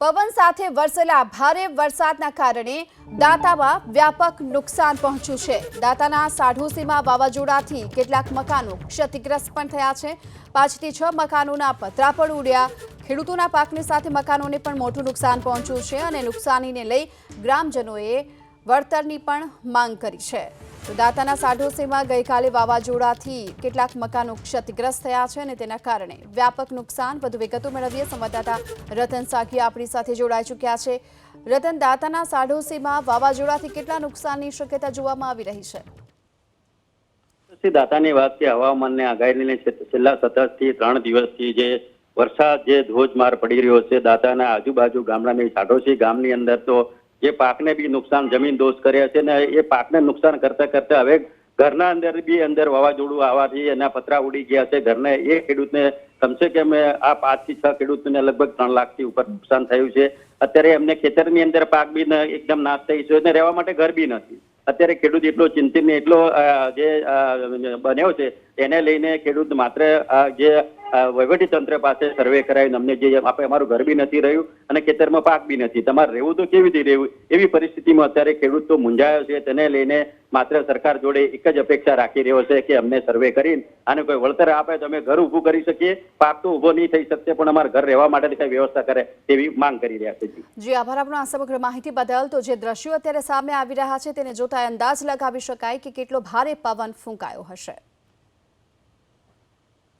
પવન સાથે વરસેલા ભારે વરસાદના કારણે દાંતામાં વ્યાપક નુકસાન પહોંચ્યું છે. દાંતાના સાઢુસીમાં વાવાઝોડાથી કેટલાક મકાનો ક્ષતિગ્રસ્ત પણ થયા છે. પાંચથી છ મકાનોના પતરા પણ ઉડ્યા. ખેડૂતોના પાકની સાથે મકાનોને પણ મોટું નુકસાન પહોંચ્યું છે અને નુકસાનીને લઈ ગ્રામજનોએ વળતરની પણ માંગ કરી છે. દાંતાના સાઢોસીમાં ગઈકાલે વાવાઝોડાથી કેટલાક મકાનો ક્ષતિગ્રસ્ત થયા છે અને તેના કારણે વ્યાપક નુકસાન વધુ વિગતો મેળવીએ. સંવાદદાતા રતન સાખી આપણી સાથે જોડાઈ ચૂક્યા છે. રતન, દાતાના સાઢોસીમાં વાવાઝોડાથી કેટલા નુકસાનની શક્યતા જોવામાં આવી રહી છે? દાતાની વાત કે હવામાનને આગાહીને છેલ્લા સતતથી ત્રણ દિવસથી જે વરસાદ, જે ધોધમાર પડી રહ્યો છે, દાતાના આજુબાજુ ગામડાની સાઢોસી ગામની અંદર તો જે પાકને બી નુકસાન જમીન દોષ કર્યા છે ને એ પાકને નુકસાન કરતા કરતા હવે ઘરના અંદર બી અંદર વાવાઝોડું આવવાથી એના પતરા ઉડી ગયા છે. ઘરને એ ખેડૂતને કમસે કમ આ પાંચથી છ ખેડૂતને લગભગ ત્રણ લાખથી ઉપર નુકસાન થયું છે. અત્યારે એમને ખેતરની અંદર પાક બી એકદમ નાશ થઈ છે અને રહેવા માટે ઘર બી નથી. અત્યારે ખેડૂત એટલો ચિંતિત ને એટલો જે બન્યો છે, એને લઈને ખેડૂત માત્ર જે તંત્ર પાસે સર્વે કરાવીને અમને જે આપણે અમારું ઘર બી નથી રહ્યું અને ખેતરમાં પાક બી નથી. તમારે રહેવું તો કેવી રીતે રહેવું? એવી પરિસ્થિતિમાં અત્યારે ખેડૂત તો મૂંઝાયો છે. તેને લઈને માત્ર સરકાર જોડે એક જ અપેક્ષા રાખી રહ્યો છે કે અમને સર્વે કરીને આને કોઈ વળતર આપે તો અમે ઘર ઊભું કરી શકીએ. પાક તો ઊભો નહીં થઈ શકશે પણ અમારા ઘર રહેવા માટે કઈ વ્યવસ્થા કરે તેવી માંગ કરી રહ્યા છે જી, આભાર આપનો આ સમગ્ર માહિતી બદલ. તો જે દ્રશ્યો અત્યારે સામે આવી રહ્યા છે તેને જોતા અંદાજ લગાવી શકાય કે કેટલો ભારે પવન ફૂંકાયો હશે.